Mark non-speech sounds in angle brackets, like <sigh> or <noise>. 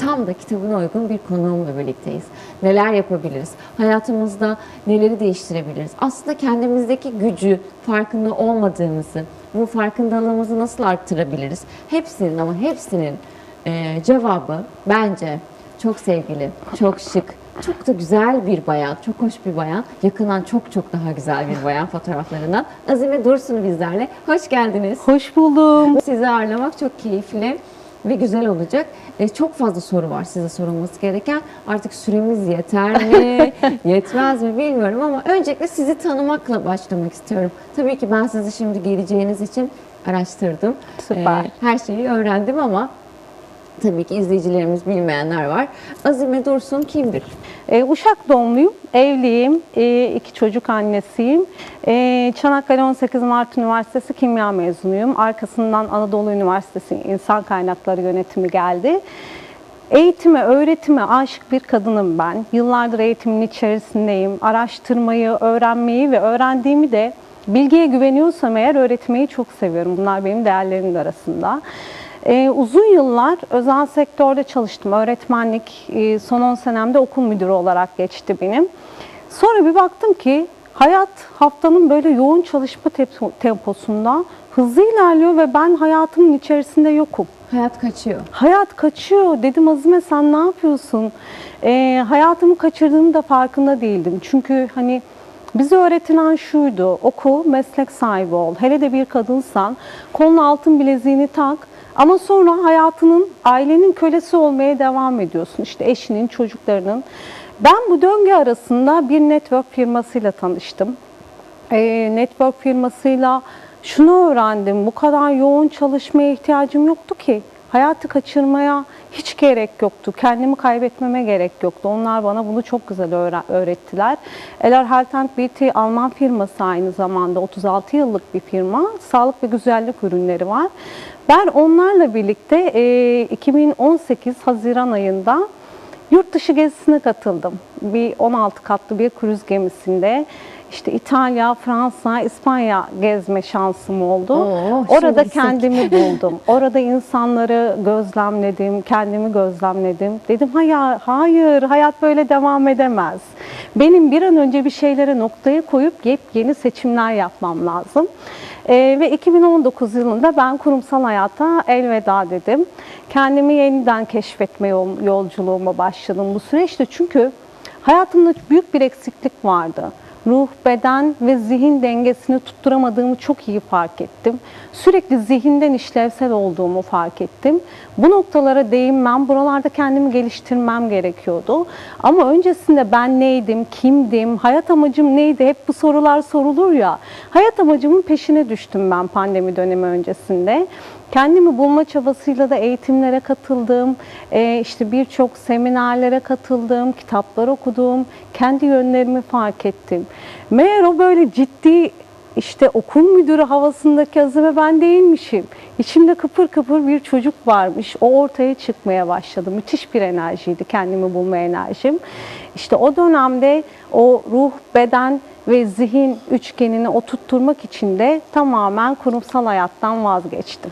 tam da kitabına uygun bir konuğumla birlikteyiz. Neler yapabiliriz? Hayatımızda neleri değiştirebiliriz? Aslında kendimizdeki gücü farkında olmadığımızı, bu farkındalığımızı nasıl arttırabiliriz? Hepsinin ama hepsinin e, cevabı bence çok sevgili, çok şık, çok da güzel bir bayan, çok hoş bir bayan. Yakından çok çok daha güzel bir bayan fotoğraflarından. Azime Dursun bizlerle. Hoş geldiniz. Hoş buldum. Sizi ağırlamak çok keyifli ve güzel olacak. E, çok fazla soru var size sorulması gereken. Artık süremiz yeter mi, <laughs> yetmez mi bilmiyorum ama öncelikle sizi tanımakla başlamak istiyorum. Tabii ki ben sizi şimdi geleceğiniz için araştırdım. Süper. E, her şeyi öğrendim ama tabii ki izleyicilerimiz bilmeyenler var. Azime Dursun kimdir? Ee, Uşak doğumluyum, evliyim, ee, iki çocuk annesiyim. Ee, Çanakkale 18 Mart Üniversitesi kimya mezunuyum. Arkasından Anadolu Üniversitesi İnsan Kaynakları Yönetimi geldi. Eğitime, öğretime aşık bir kadınım ben. Yıllardır eğitimin içerisindeyim. Araştırmayı, öğrenmeyi ve öğrendiğimi de bilgiye güveniyorsam eğer öğretmeyi çok seviyorum. Bunlar benim değerlerimin de arasında. Ee, uzun yıllar özel sektörde çalıştım. Öğretmenlik e, son 10 senemde okul müdürü olarak geçti benim. Sonra bir baktım ki hayat haftanın böyle yoğun çalışma temposunda hızlı ilerliyor ve ben hayatımın içerisinde yokum. Hayat kaçıyor. Hayat kaçıyor. Dedim Azime sen ne yapıyorsun? Ee, hayatımı kaçırdığımı da farkında değildim. Çünkü hani bize öğretilen şuydu. Oku, meslek sahibi ol. Hele de bir kadınsan koluna altın bileziğini tak. Ama sonra hayatının, ailenin kölesi olmaya devam ediyorsun. İşte eşinin, çocuklarının. Ben bu döngü arasında bir network firmasıyla tanıştım. Ee, network firmasıyla şunu öğrendim. Bu kadar yoğun çalışmaya ihtiyacım yoktu ki. Hayatı kaçırmaya hiç gerek yoktu. Kendimi kaybetmeme gerek yoktu. Onlar bana bunu çok güzel öğre- öğrettiler. Eler Health and Beauty Alman firması aynı zamanda 36 yıllık bir firma. Sağlık ve güzellik ürünleri var. Ben onlarla birlikte e, 2018 Haziran ayında Yurt dışı gezisine katıldım. Bir 16 katlı bir kruz gemisinde. İşte İtalya, Fransa, İspanya gezme şansım oldu. Oo, Orada kendimi <laughs> buldum. Orada insanları gözlemledim, kendimi gözlemledim. Dedim hayır, hayır, hayat böyle devam edemez. Benim bir an önce bir şeylere noktayı koyup yepyeni seçimler yapmam lazım. Ee, ve 2019 yılında ben kurumsal hayata elveda dedim. Kendimi yeniden keşfetme yol- yolculuğuma başladım bu süreçte. Çünkü hayatımda büyük bir eksiklik vardı. Ruh, beden ve zihin dengesini tutturamadığımı çok iyi fark ettim. Sürekli zihinden işlevsel olduğumu fark ettim. Bu noktalara değinmem, buralarda kendimi geliştirmem gerekiyordu. Ama öncesinde ben neydim, kimdim, hayat amacım neydi hep bu sorular sorulur ya. Hayat amacımın peşine düştüm ben pandemi dönemi öncesinde. Kendimi bulma çabasıyla da eğitimlere katıldım. Ee, işte birçok seminerlere katıldım, kitaplar okudum. Kendi yönlerimi fark ettim. Meğer o böyle ciddi işte okul müdürü havasındaki Azime ben değilmişim. İçimde kıpır kıpır bir çocuk varmış. O ortaya çıkmaya başladı. Müthiş bir enerjiydi kendimi bulma enerjim. İşte o dönemde o ruh, beden ve zihin üçgenini oturtturmak için de tamamen kurumsal hayattan vazgeçtim.